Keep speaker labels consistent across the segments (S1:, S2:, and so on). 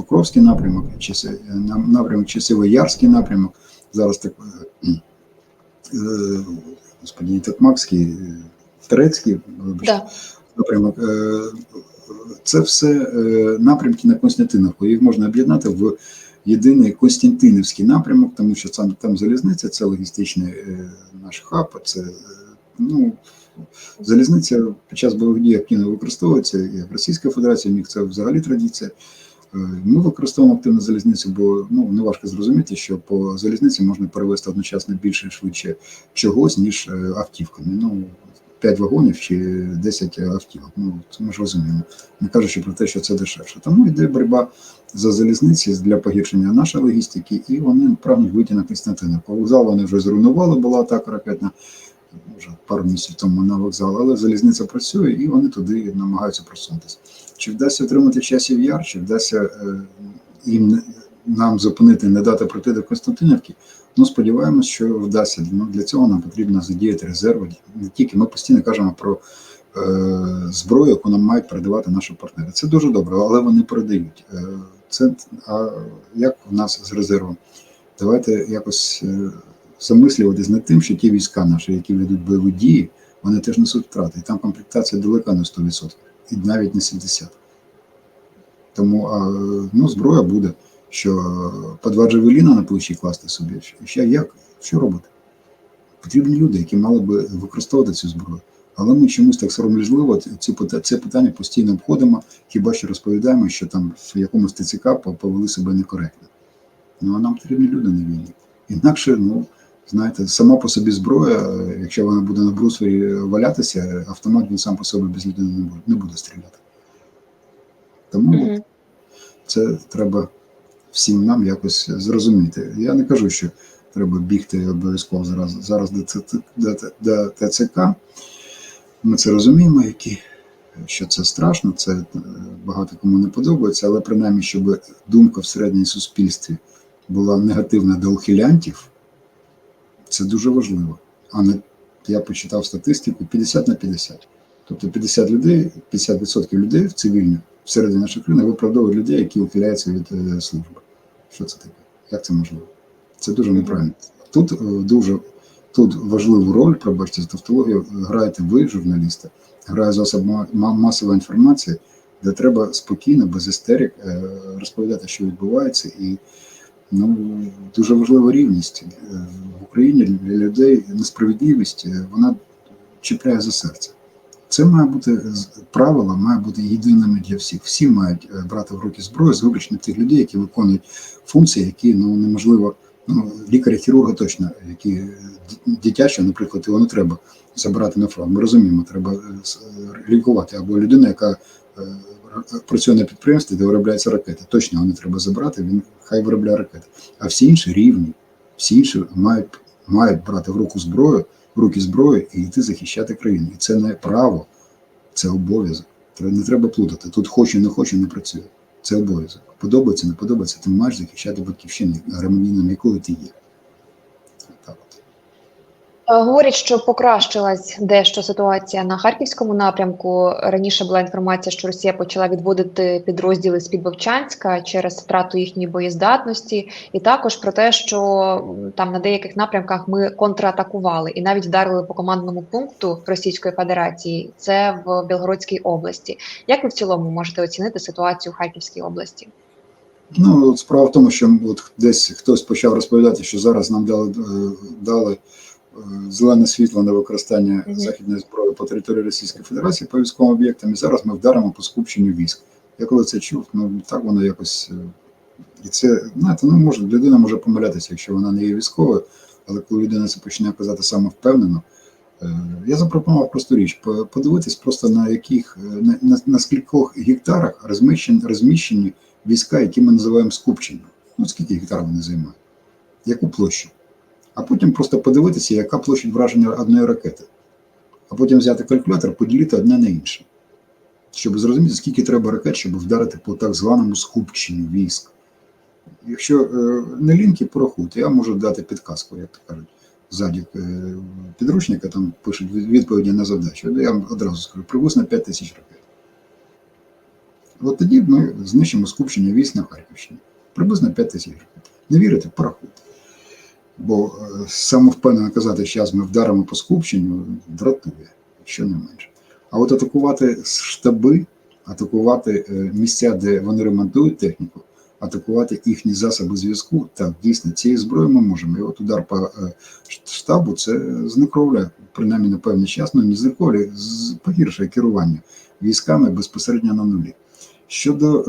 S1: Покровський напрямок, часи, нам- напрямок Часиво-Ярський напрямок, зараз так, е, е, Токмакський, е, Терецький,
S2: Да.
S1: напрямок. е, Це все е, напрямки на Константиновку. Їх можна об'єднати в єдиний Константинівський напрямок, тому що там, там залізниця, це логістичний е, наш хаб, це е, ну, залізниця під час бойових дій активно використовується, як Російська Федерація, у них це взагалі традиція. Е, Ми використовуємо активно залізницю, бо ну не важко зрозуміти, що по залізниці можна перевезти одночасно більше і швидше чогось, ніж е, автівками. Ну 5 вагонів чи 10 автівок. Ну це ми ж розуміємо. Не кажучи про те, що це дешевше. Тому йде боротьба за залізниці для погіршення нашої логістики, і вони прагнуть вийти на Константиновку. Вокзал вони вже зруйнували, була атака ракетна вже пару місяців тому на вокзал, але залізниця працює і вони туди намагаються просунутися. Чи вдасться отримати часів яр, чи вдасться е, їм нам зупинити, не дати пройти до Константинівки? Ну, сподіваємось, що вдасться. Ну, для цього нам потрібно задіяти резерви. Не тільки ми постійно кажемо про е, зброю, яку нам мають передавати наші партнери. Це дуже добре, але вони передають. Е, це, а як в нас з резервом? Давайте якось е, замислюватись над тим, що ті війська наші, які ведуть бойові дії, вони теж несуть втрати. І там комплектація далека не 100%, і навіть не 70%. Тому ну, зброя буде, що по два джавеліна на плечі класти собі. Ще як? Що робити? Потрібні люди, які мали би використовувати цю зброю. Але ми чомусь так сором'язливо ці це питання постійно обходимо, хіба що розповідаємо, що там в якомусь ТЦК повели себе некоректно. Ну а нам потрібні люди на війні. Інакше, ну знаєте, сама по собі зброя, якщо вона буде на брусвері валятися, автомат він сам по собі без людини не буде стріляти. Тому
S2: Мгм.
S1: це треба всім нам якось зрозуміти. Я не кажу, що треба бігти обов'язково зараз, зараз до, до, до ТЦК. Ми це розуміємо, які, що це страшно, це е, багато кому не подобається, але принаймні, щоб думка в середньому суспільстві була негативна до ухилянтів, це дуже важливо. А не я почитав статистику 50 на 50. Тобто 50 людей, 50% людей в цивільних всередині нашої країни виправдовують людей, які ухиляються від е, служби. Що це таке? Як це можливо? Це дуже неправильно. Тут е, дуже тут важливу роль, пробачте за тавтологію, граєте ви, журналісти, грає засоб ма- ма- масової інформації, де треба спокійно, без істерик е, розповідати, що відбувається, і ну, дуже важлива рівність в Україні для людей. Несправедливість вона чіпляє за серце. Це має бути правило, має бути єдиними для всіх. Всі мають е, брати в руки зброю з виключно тих людей, які виконують функції, які ну неможливо. Ну, лікаря-хірурга точно, які е, д- дитячого, наприклад, його не треба забирати на фронт. Ми розуміємо, треба е, лікувати або людина, яка працює на підприємстві, де виробляються ракети. Точно його не треба забирати, він хай виробляє ракети. А всі інші рівні, всі інші мають, мають брати в руку зброю, в руки зброю і йти захищати країну. І це не право, це обов'язок. Не треба плутати. Тут хочу, не хочу, не працює. Це обов'язок. Подобається, не подобається, ти маєш захищати батьківщину, громадянином якої ти є.
S2: Е, Говорять, що покращилась дещо ситуація на харківському напрямку. Раніше була інформація, що Росія почала відводити підрозділи з під Вовчанська через втрату їхньої боєздатності, і також про те, що там на деяких напрямках ми контратакували і навіть вдарили по командному пункту Російської Федерації. Це в Білгородській області. Як ви в цілому можете оцінити ситуацію в Харківській області?
S1: Ну, справа в тому, що от десь хтось почав розповідати, що зараз нам дали, е, дали зелене світло на використання західної зброї по території Російської Федерації по військовим об'єктам, і зараз ми вдаримо по скупченню військ. Я коли це чув, ну так воно якось. е, І це, знаєте, ну може, людина може помилятися, якщо вона не є військовою, але коли людина це почне казати самовпевнено, е, я запропонував просту річ: по- подивитись просто на яких е, на, на, на скількох гектарах розміщені, розміщені війська, які ми називаємо скупченням. Ну, скільки гектарів вони займають? Яку площу? А потім просто подивитися, яка площадь враження одної ракети. А потім взяти калькулятор, поділити одне на інше. Щоб зрозуміти, скільки треба ракет, щоб вдарити по так званому скупченню військ. Якщо е, не ліньки, порахуйте, я можу дати підказку, як то кажуть. Ззаді е, підручника там пишуть відповіді на задачу. Я вам одразу скажу, приблизно 5 тисяч ракет. От тоді ми знищимо скупчення військ на Харківщині. Приблизно 5 тисяч гривень. Не вірите? Порахуйте. Бо е, самовпевнено казати, що зараз ми вдаримо по скупченню, дратує, що не менше. А от атакувати штаби, атакувати е, місця, де вони ремонтують техніку, атакувати їхні засоби зв'язку, так, дійсно, цією зброєю ми можемо. І от удар по е, штабу це знекровляє, принаймні на певний час, ну не знекровлює, з- погіршує керування військами безпосередньо на нулі. Щодо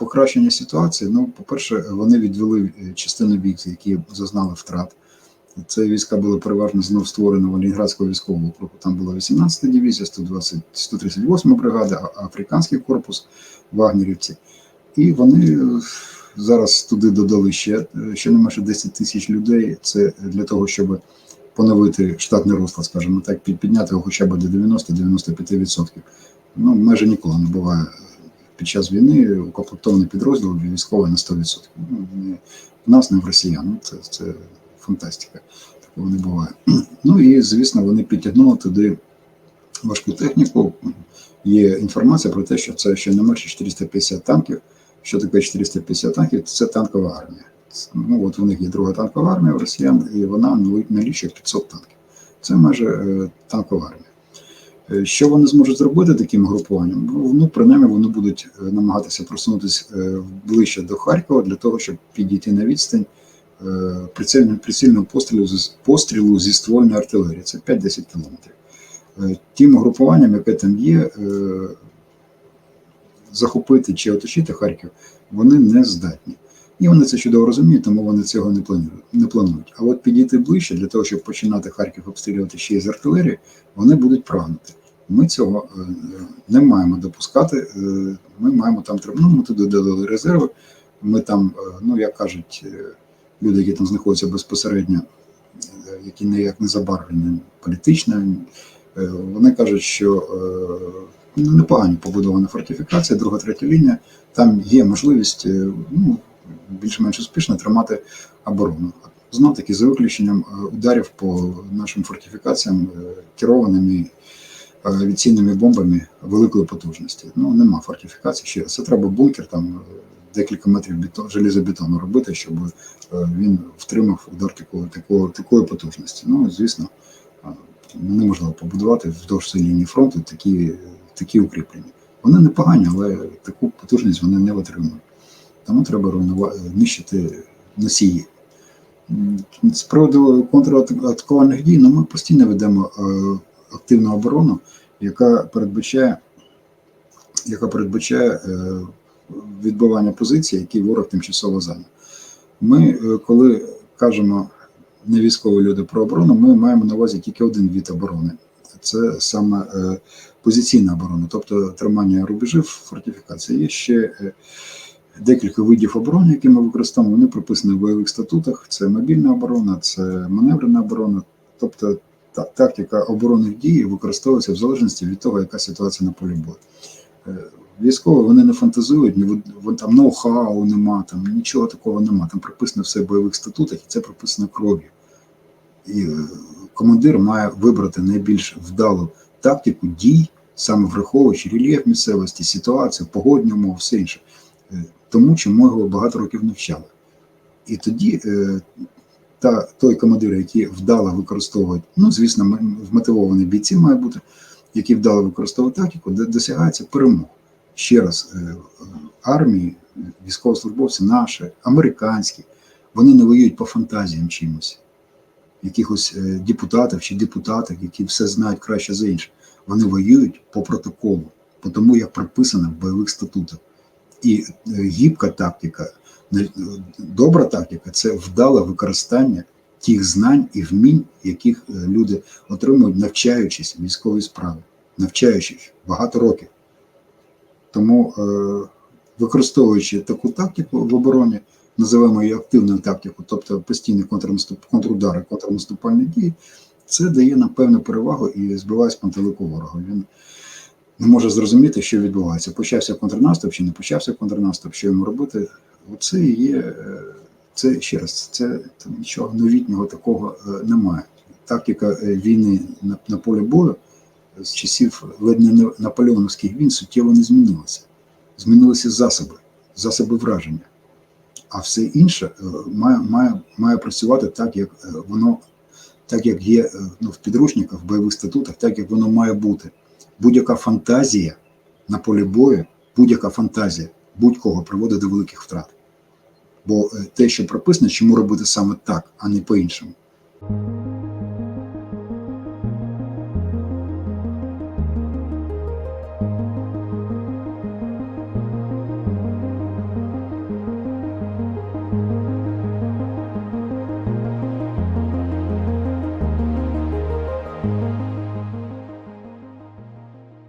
S1: покращення ситуації, ну, по-перше, вони відвели е, частину військ, які зазнали втрат. Це війська були переважно знов створено Ленінградського військового округу. Там була 18-та дивізія, 120, 138 бригада, африканський корпус вагнерівці. І вони е, зараз туди додали ще е, щонайменше 10 тисяч людей. Це для того, щоб поновити штатний розклад, скажімо так, підняти його хоча б до 90-95%. Ну, майже ніколи не буває під час війни укомплектований підрозділ військовий на 100%. Ну, не в нас, не в росіян. Ну, Це, це фантастика. Такого не буває. Ну і звісно, вони підтягнули туди важку техніку. Є інформація про те, що це ще не менше 450 танків. Що таке 450 танків? Це танкова армія. Ну, от у них є друга танкова армія у росіян, і вона налічує 500 танків. Це майже е, танкова армія. Е, Що вони зможуть зробити таким групуванням? Ну, ну, принаймні, вони будуть е, намагатися просунутися е, ближче до Харкова для того, щоб підійти на відстань прицільного, пострілу, пострілу зі ствольної артилерії. Це 5-10 кілометрів. Тим угрупуванням, яке там є, захопити чи оточити Харків, вони не здатні. І вони це чудово розуміють, тому вони цього не планують. Не планують. А от підійти ближче для того, щоб починати Харків обстрілювати ще й з артилерії, вони будуть прагнути. Ми цього е, не маємо допускати. е, Ми маємо там. Ну, ми туди додали резерви. Ми там, е, ну як кажуть, люди, які там знаходяться безпосередньо, які ніяк не забарвлені політично, вони кажуть, що ну, непогані побудована фортифікація, друга, третя лінія. Там є можливість ну, більш-менш успішно тримати оборону. Знов таки за виключенням ударів по нашим фортифікаціям керованими авіаційними бомбами великої потужності. Ну нема фортифікації. Ще раз. це треба бункер там е, декілька метрів бетон, железобетону робити, щоб е, він втримав удар такої, такої, такої потужності. Ну звісно, е, неможливо побудувати вздовж лінії фронту такі, такі укріплення. Вони непогані, але таку потужність вони не витримують. Тому треба руйнувати, нищити носії. З приводу контратакувальних дій, ну, ми постійно ведемо активну оборону, яка передбачає, яка передбачає е, відбивання позицій, які ворог тимчасово зайняв. Ми, е, коли кажемо не військові люди про оборону, ми маємо на увазі тільки один від оборони. Це саме е, позиційна оборона, тобто тримання рубежів фортифікації. Є ще декілька видів оборони, які ми використовуємо. Вони прописані в бойових статутах. Це мобільна оборона, це маневрена оборона, тобто та тактика оборонних дій використовується в залежності від того, яка ситуація на полі бою. Е, Військові вони не фантазують, ні там ноу-хау нема, там нічого такого нема. Там прописано все в бойових статутах, і це прописано кров'ю. І е, командир має вибрати найбільш вдалу тактику дій, саме враховуючи рельєф місцевості, ситуацію, погодні умови, все інше. Е, Тому, чому його багато років навчали. І тоді та, той командир, який вдало використовує, ну, звісно, вмотивовані бійці має бути, які вдало використовують тактику, де досягається перемог. Ще раз, е, е, армії, військовослужбовці наші, американські, вони не воюють по фантазіям чимось, якихось е, депутатів чи депутатів, які все знають краще за інших. Вони воюють по протоколу, по тому, як прописано в бойових статутах. І е, гібка тактика, е, добра тактика це вдале використання тих знань і вмінь, яких е, люди отримують, навчаючись військовій справі, навчаючись багато років. Тому, використовуючи таку тактику в обороні, називаємо її активною тактикою, тобто постійні контрнаступ, контрудари, контрнаступальні дії, це дає нам певну перевагу і збиває з пантелику ворога. Він не може зрозуміти, що відбувається. Почався контрнаступ чи не почався контрнаступ, що йому робити. Оце є, е, це ще раз, це там, нічого новітнього такого е, немає. Тактика е, війни на, на полі бою з часів ледь не наполеоновських війн суттєво не змінилася. змінилися засоби, засоби враження. А все інше має, має, має працювати так, як воно, так як є ну, в підручниках, в бойових статутах, так як воно має бути. Будь-яка фантазія на полі бою, будь-яка фантазія будь-кого приводить до великих втрат. Бо е, те, що прописано, чому робити саме так, а не по-іншому.